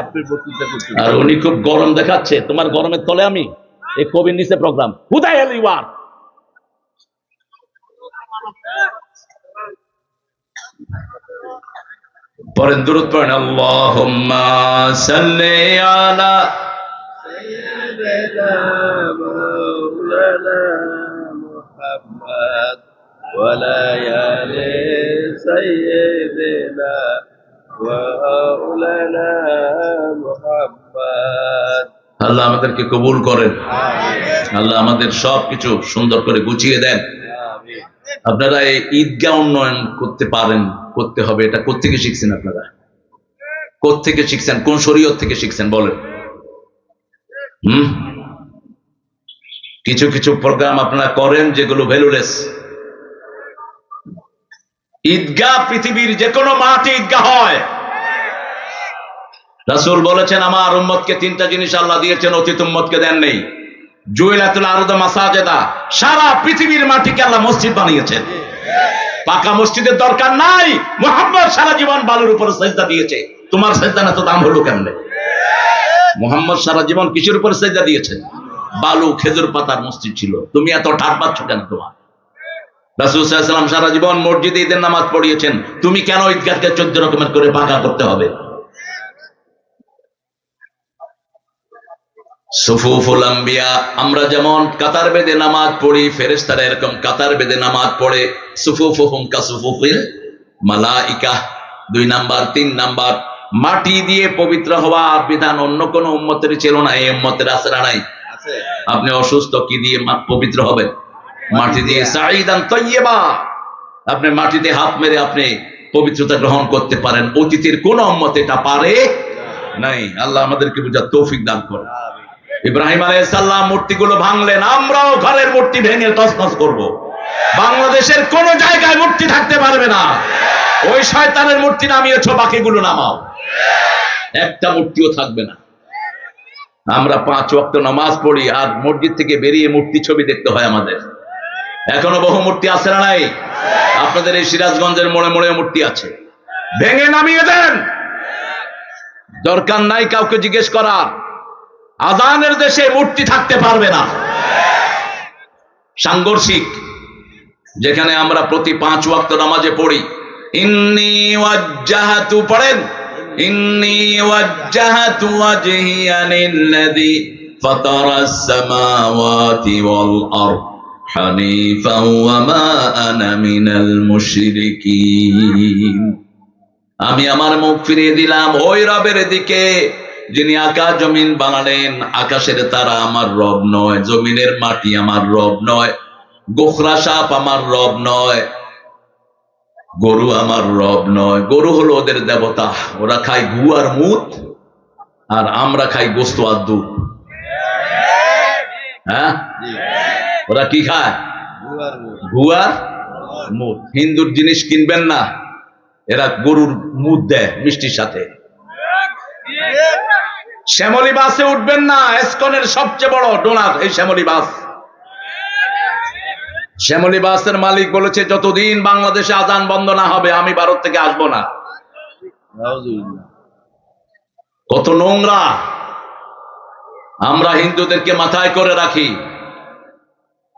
আপনি বক্তৃতা করছেন আর উনি খুব গরম দেখাচ্ছে। তোমার গরমের তলে আমি এই কবির নিচে প্রোগ্রাম হুদাই পরে দূরত পড়েন আল্লাহ আমাদেরকে কবুল করেন। আল্লাহ আমাদের সবকিছু সুন্দর করে গুছিয়ে দেন। আপনারা এই ঈদগাহ উন্নয়ন করতে পারেন করতে হবে। এটা কোথেকে শিখছেন আপনারা? কোথেকে শিখছেন? কোন শরীয়ত থেকে শিখছেন? বলেন। হম? কিছু কিছু প্রোগ্রাম আপনারা করেন যেগুলো ভ্যালুলেস ঈদগাহ পৃথিবীর যে কোনো মাঠে ঈদগাহ হয়। রাসূল বলেছেন, আমার উম্মতকে তিনটা জিনিস আল্লাহ দিয়েছেন, অতীত উম্মতকে দেন নেই। সারা পৃথিবীর মাটিকে আল্লাহ মসজিদ বানিয়েছেন। পাকা মসজিদের দরকার নাই, মোহাম্মদ সারা জীবন বালুর উপরে সেজদা দিয়েছে। তোমার সেজদা না তো দাম হলো কেমনে? মোহাম্মদ সারা জীবন কিসের উপরে সেজদা দিয়েছে? বালু, খেজুর পাতার মসজিদ ছিল। তুমি এত ঠাট পাচ্ছ কেন তোমার? রাসুল সাল্লাম সারা জীবন মসজিদে ঈদের নামাজ পড়িয়েছেন। তুমি কেন ঈদগাহকে চোদ্দ রকমের করে পাকা করতে হবে? সুফুফুল আম্বিয়া আমরা যেমন কাতার বেদে নামাজ পড়ি এরকম কাতার বেদে নামাজ পড়ে। সুফুফুহুম কাসুফুফিল মালাইকা দুই নাম্বার তিন নাম্বার মাটি দিয়ে পবিত্র হওয়ার বিধান অন্য কোন উম্মতের ছিল না এই উম্মতের আসরা নাই। আপনি অসুস্থ কি দিয়ে পবিত্র হবেন? মাটি দিয়ে সাইদান তৈবা আপনি মাটিতে হাত মেরে আপনি পবিত্রতা গ্রহণ করতে পারেন। অতীতের কোন অম্মত এটা পারে নাই। আল্লাহ আমাদেরকে বুঝা তৌফিক দান করে ইব্রাহিম আলাইসাল্লাম মূর্তিগুলো ভাঙলেন আমরাও ঘরের মূর্তি ভেঙে তসনস করব। বাংলাদেশের কোন জায়গায় মূর্তি থাকতে পারবে না। ওই শয়তানের মূর্তি নামিয়েছ বাকিগুলো নামাও। একটা মূর্তিও থাকবে না। আমরা পাঁচ ওয়াক্ত নামাজ পড়ি আর মসজিদ থেকে বেরিয়ে মূর্তি ছবি দেখতে হয় আমাদের। এখনও বহু মূর্তি আছে না নাই? আপনাদের এই সিরাজগঞ্জের মোড়ে মোড়ে মূর্তি আছে। ভেঙে নামিয়ে দেন। দরকার নাই কাউকে জিজ্ঞেস করার। আজানের দেশে মূর্তি থাকতে পারবে না। সাংঘর্ষিক, যেখানে আমরা প্রতি পাঁচ ওয়াক্ত নামাজে পড়ি। ইন্নি ওয়াজ্জাহাতু পড়েন। ইন্নি ওয়াজ্জাহাতু ওয়াজহিয়া লিল্লাযী ফাতারাস সামাওয়াতি ওয়াল আরদ। ওয়া মা আনা মিনাল মুশরিকিন। আমি আমার মুখ ফিরিয়ে দিলাম ওই রবের দিকে, যিনি আকাশ জমিন বানালেন। আকাশের তারা আমার রব নয়, জমিনের মাটি আমার রব নয়, গোখরা সাপ আমার রব নয়, গরু আমার রব নয়। গরু হলো ওদের দেবতা। ওরা খায় গু আর মুত, আর আমরা খাই গোস্ত আর দুধ। হ্যাঁ? ওরা কি খায়? মুখ মুদ। হিন্দুর জিনিস কিনবেন না, এরা গরুর মুদ দেয় মিষ্টির সাথে। শ্যামলী বাসে উঠবেন না, এসকনের সবচেয়ে বড় ডোনার, এই শ্যামলী বাস। শ্যামলী বাসের মালিক বলেছে, যতদিন বাংলাদেশে আজান বন্ধ না হবে, আমি ভারত থেকে আসব না। কত নোংরা। আমরা হিন্দুদেরকে মাথায় করে রাখি।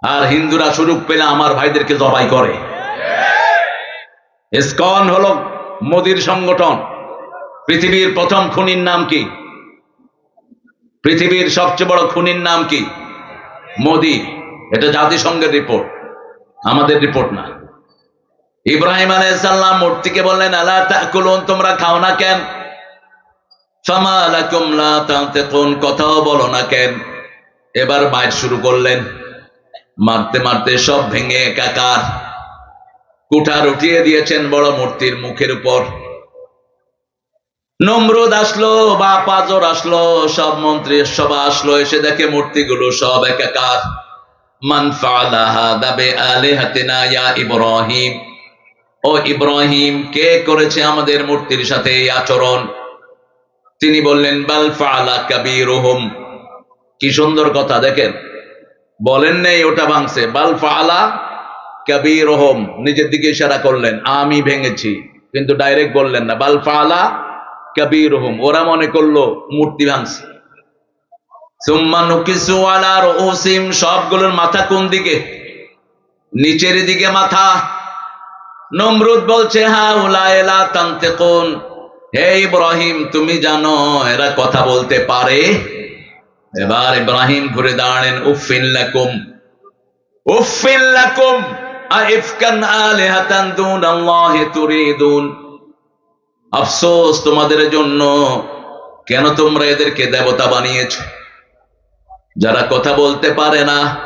আর হিন্দুরা সুযোগ পেলে আমার ভাইদেরকে জবাই করে। ইসকন হলো মোদির সংগঠন। পৃথিবীর প্রথম খুনির নাম কি? পৃথিবীর সবচেয়ে বড় খুনির নাম কি? মোদি। এটা জাতিসংঘের রিপোর্ট। আমাদের রিপোর্ট না। ইব্রাহিম আলাইসাল্লাম মূর্তিকে বললেন, আলা তাকুলুন, তোমরা খাও না কেন? ফামা লাকুম লা তানতিকুন, কথাও বলো না কেন? এবার মাইট শুরু করলেন। মারতে মারতে সব ভেঙে একাকার। কুঠার উঠিয়ে দিয়েছেন বড় মূর্তির মুখের উপর। নমরুদ আসলো বা পাজর আসলো, সব মন্ত্রী সভা আসলো, এসে দেখে মূর্তিগুলো সব একাকার। ফাআলা হাদা বিআলিহাতিনা ইব্রাহিম। ও ইব্রাহিম, কে করেছে আমাদের মূর্তির সাথে এই আচরণ? তিনি বললেন, বাল ফাআলা কাবীরুহুম। কি সুন্দর কথা, দেখেন। বলেন নেই, ওটা ভাঙছে। বাল ফাআলা কাবীরুহুম, নিজের দিকে ইশারা করলেন, আমি ভেঙেছি। কিন্তু ডাইরেক্ট বললেন না, বাল ফাআলা কবির হোম ওরা মনে করল মূর্তি ভাঙছে। সবগুলোর মাথা কোন দিকে? নিচের দিকে মাথা। নমরুদ বলছে হা তুমি জানো, এরা কথা বলতে পারে এবার ইব্রাহিম ঘুরে দাঁড়ালেন উফিল্লাকুম উফিল্লাকুম আইফকান আলিহাতান দুন আল্লাহ তুরিদুন। আফসোস, তোমাদের জন্য কেন তোমরা এদেরকে দেবতা বানিয়েছ? যারা কথা বলতে পারে না,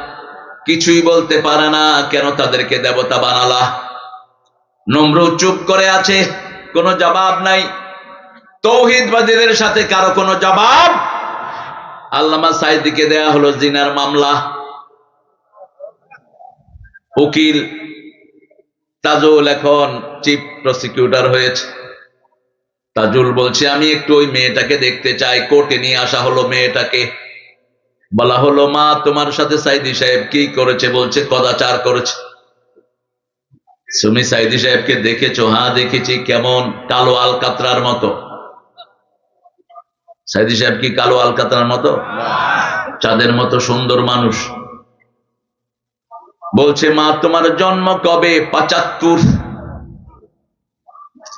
কিছুই বলতে পারে না, কেন তাদেরকে দেবতা বানালা? নম্র চুপ করে আছে, কোনো জবাব নাই। তৌহিদবাদীদের সাথে কারও কোনো জবাব আল্লামা সাইদিকে দেয়া হলো জিনার মামলা। উকিল তাজুল এখন চিফ প্রসিকিউটর হয়েছে। তাজুল বলছে, আমি একটু ওই মেয়েটাকে দেখতে চাই, কোর্টে নিয়ে আসা হলো মেয়েটাকে। বলা হলো, মা, তোমার সাথে সাইদি সাহেব কি করেছে? বলছে কদাচার করেছে। তুমি সাইদি সাহেবকে দেখেছ? হ্যাঁ দেখেছি, কেমন? কালো আলকাতরার মতো। সাইদি সাহেব কি কালো আলকাতরার মতো? চাঁদের মতো সুন্দর মানুষ। বলছে, মা, তোমার জন্ম কবে? পঁচাত্তর।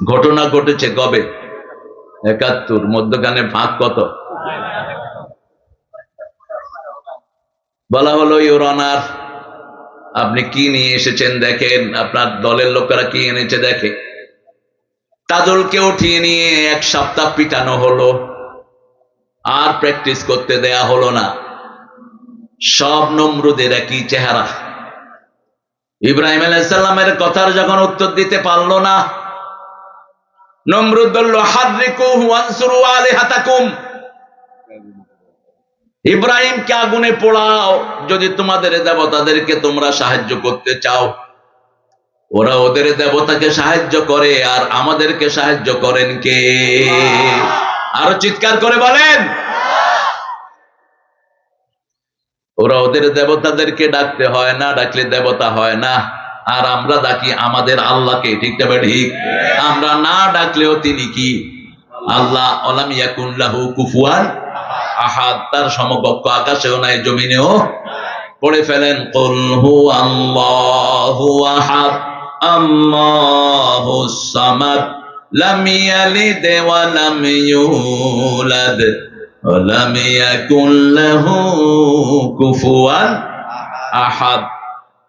ঘটনা ঘটেছে কবে? একাত্তর। মধ্যখানে ফাঁক কত? বলা হলো ইউর অনার আপনি কি নিয়ে এসেছেন দেখেন? আপনার দলের লোকেরা কি এনেছে দেখে? তাজলকে উঠিয়ে নিয়ে এক সপ্তাহ পিটানো হলো। আর প্র্যাকটিস করতে দেয়া হলো না। সব নমরুদের একই চেহারা। ইব্রাহিম আলাইসাল্লামের কথার যখন উত্তর দিতে পারল না, নমরুদ বলল আলিহাতাকুম। ইব্রাহিমকে আগুনে পোড়াও, যদি তোমাদের দেবতাদেরকে তোমরা সাহায্য করতে চাও। ওরা ওদের দেবতাকে সাহায্য করে আর আমাদেরকে সাহায্য করেন কে? আরও চিৎকার করে বলেন। ওরা ওদের দেবতাদেরকে ডাকতে হয় না, ডাকলে দেবতা হয় না। আর আমরা ডাকি আমাদের আল্লাহকে, ঠিক তবে ঠিক? আমরা না ডাকলেও তিনি কি? আল্লাহ অলাম ইয়াকুল্লাহু আহাদ। তার সমকক্ষ আকাশেও নাই, জমিনেও পড়ে ফেলেন, কুল হু আল্লাহু আহাদ আল্লাহুস সামাদ।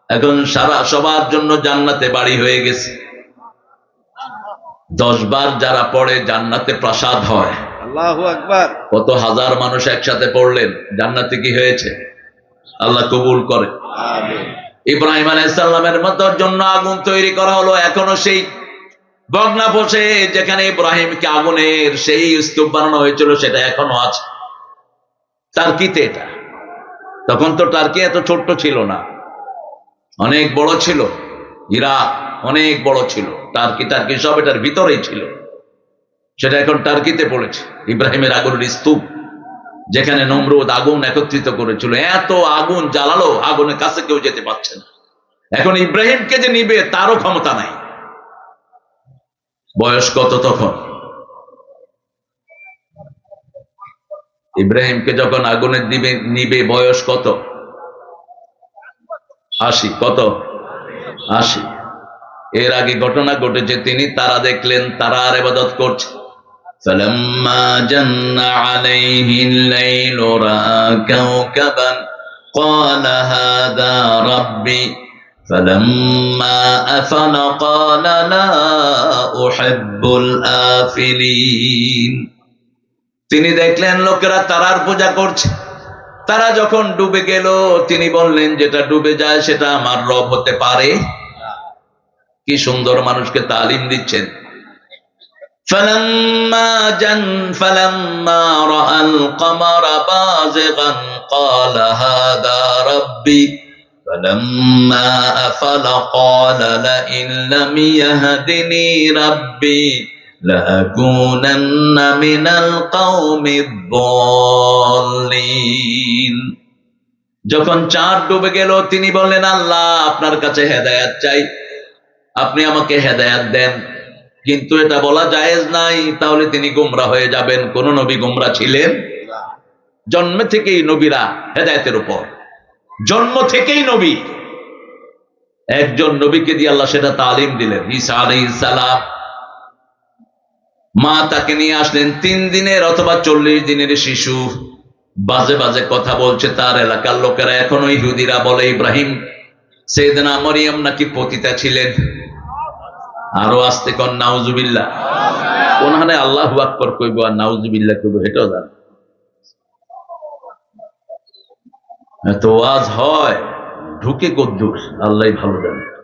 এখন সারা সবার জন্য জান্নাতে বাড়ি হয়ে গেছে। দশ বার যারা পড়ে জান্নাতে প্রাসাদ হয়। কত হাজার মানুষ একসাথে পড়লেন জান্নাতে কি হয়েছে? আল্লাহ কবুল করে। ইব্রাহিম আলাইসাল্লামের মতোর জন্য আগুন তৈরি করা হলো এখনও সেই বগনা বসে যেখানে ইব্রাহিমকে আগুনের সেই স্তূপ বানানো হয়েছিল, সেটা এখনও আছে। টার্কিতে এটা। তখন তো টার্কি এত ছোট্ট ছিল না। অনেক বড় ছিল। ইরাক অনেক বড় ছিল। টার্কি টার্কি সব এটার ভিতরেই ছিল। সেটা এখন টার্কিতে পড়েছে। ইব্রাহিমের আগুনের স্তূপ, যেখানে নমরুদ আগুন একত্রিত করেছিল। এত আগুন জ্বালালো, আগুনের কাছে কেউ যেতে পারছে না। এখন ইব্রাহিমকে যে নিবে, তারও ক্ষমতা নাই। বয়স কত তখন ইব্রাহিমকে যখন আগুনের দিবে নিবে বয়স কত আশি কত আশি এর আগে ঘটনা ঘটেছে তিনি তারা দেখলেন তারা আর এবাদত করছে فلما جن عليه الليل رأى كوكبا قال هذا ربي فلما أفل قال لا أحب الآفلين তিনি দেখলেন লোকেরা তারার পূজা করছে তারা যখন ডুবে গেল তিনি বললেন যেটা ডুবে যায় সেটা আমার রব হতে পারে কি সুন্দর মানুষকে তালিম দিচ্ছেন فلما جن فلما رأى القمر بازغا قال هذا ربي فلما أفل قال لئن لم يهدني ربي لأكونن من القوم الضالين যখন চাঁদ ডুবে গেল তিনি বললেন আল্লাহ আপনার কাছে হেদায়াত চাই আপনি আমাকে হেদায়াত দেন কিন্তু এটা বলা জায়েজ নাই তাহলে তিনি গোমরা হয়ে যাবেন কোন নবী গোমরা ছিলেন না জন্ম থেকেই নবীরা হেদায়তের উপর জন্ম থেকেই নবী। একজন নবীকে দিয়ে আল্লাহ সেটা তালিম দিলেন। ঈসা আলাইহিস সালাম মা তাকে নিয়ে আসলেন তিন দিনের অথবা চল্লিশ দিনের শিশু। বাজে বাজে কথা বলছে তার এলাকার লোকেরা। এখনও ইহুদিরা বলে ইব্রাহিম সেদিনা মরিয়ম নাকি পতিতা ছিলেন? আরও আসতে কন নাউজুবিল্লাহ। কোনখানে আল্লাহ আকবর কইব আর নাউজুবিল্লাহ কইব এটাও জান এত আজ হয় ঢুকে কদ্দুস আল্লাহ ভালো জানে।